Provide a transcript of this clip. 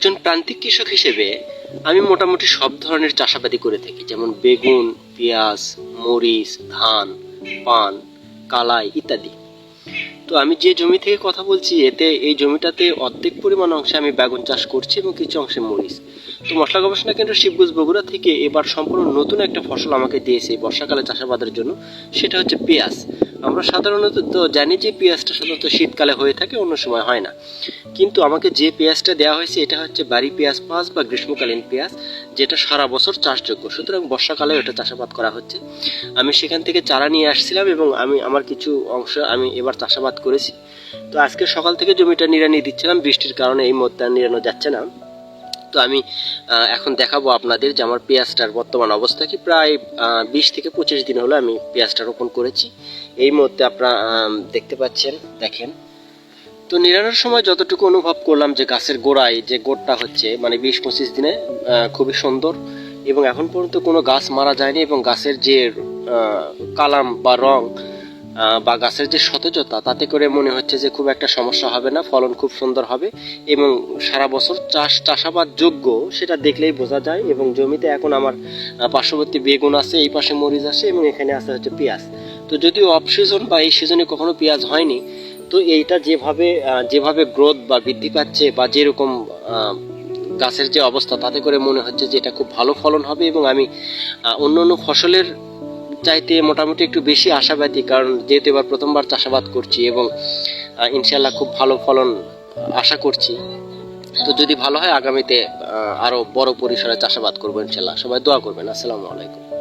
একজন প্রান্তিক কৃষক হিসেবে আমি মোটামুটি সব ধরনের চাষাবাদি করে থাকি, যেমন বেগুন, পেঁয়াজ, মরিচ, ধান, পান, কালাই ইত্যাদি। তো আমি যে জমি থেকে কথা বলছি, এতে এই জমিটাতে অর্ধেক পরিমাণ অংশে আমি বেগুন চাষ করছি এবং কিছু অংশে মরিচ। তো মশলা গবেষণা কেন্দ্র শিবগুজ বগুড়া থেকে এবার সম্পূর্ণ নতুন একটা ফসল আমাকে দিয়েছে বর্ষাকালে চাষাবাদের জন্য, সেটা হচ্ছে পেঁয়াজ। আমরা সাধারণত তো জানি যে পেঁয়াজটা সাধারণত শীতকালে হয়ে থাকে, অন্য সময় হয় না। কিন্তু আমাকে যে পেঁয়াজটা দেওয়া হয়েছে, এটা হচ্ছে বাড়ি পেঁয়াজ পাস বা গ্রীষ্মকালীন পেঁয়াজ, যেটা সারা বছর চাষযোগ্য। সুতরাং বর্ষাকালে ওটা চাষাবাদ করা হচ্ছে। আমি সেখান থেকে চারা নিয়ে আসছিলাম এবং আমি, আমার কিছু অংশ আমি এবার চাষাবাদ করেছি। তো আজকে সকাল থেকে জমিটা নিড়ানি দিচ্ছিলাম, বৃষ্টির কারণে এই আর নিড়ানো যাচ্ছে না। তো আমি এখন দেখাবো আপনাদের যে আমার পেঁয়াজটার বর্তমান অবস্থা কি। প্রায় বিশ থেকে পঁচিশ দিন হলো আমি পেঁয়াজটা রোপণ করেছি। এই মুহূর্তে আপনারা দেখতে পাচ্ছেন, দেখেন। তো নিরানোর সময় যতটুকু অনুভব করলাম যে গাছের গোড়ায় যে গোড়টা হচ্ছে মানে বিশ পঁচিশ দিনে খুবই সুন্দর। এবং এখন পর্যন্ত কোনো গাছ মারা যায়নি এবং গাছের যে কালাম বা রং বা গাছের যে সতেজতা, তাতে করে মনে হচ্ছে যে খুব একটা সমস্যা হবে না, ফলন খুব সুন্দর হবে এবং সারা বছর চাষ, চাষাবাদ যোগ্য সেটা দেখলেই বোঝা যায় এবং জমিতে এখন আমার পার্শ্ববর্তী বেগুন আছে, এই পাশে মরিচ আছে এবং এখানে আছে হচ্ছে পেঁয়াজ। তো যদিও অফ সিজন বা এই সিজনে কখনো পেঁয়াজ হয়নি, তো এইটা যেভাবে যেভাবে গ্রোথ বা বৃদ্ধি পাচ্ছে বা যেরকম গাছের যে অবস্থা, তাতে করে মনে হচ্ছে যে এটা খুব ভালো ফলন হবে এবং আমি অন্য অন্য ফসলের চাইতে মোটামুটি একটু বেশি আশাবাদী কারণ যেহেতু এবার প্রথমবার চাষাবাদ করছি এবং ইনশাল্লাহ খুব ভালো ফলন আশা করছি। তো যদি ভালো হয় আগামীতে আহ, আরও বড় পরিসরে চাষাবাদ করব ইনশাল্লাহ সবাই দোয়া করবেন। আসসালামু আলাইকুম।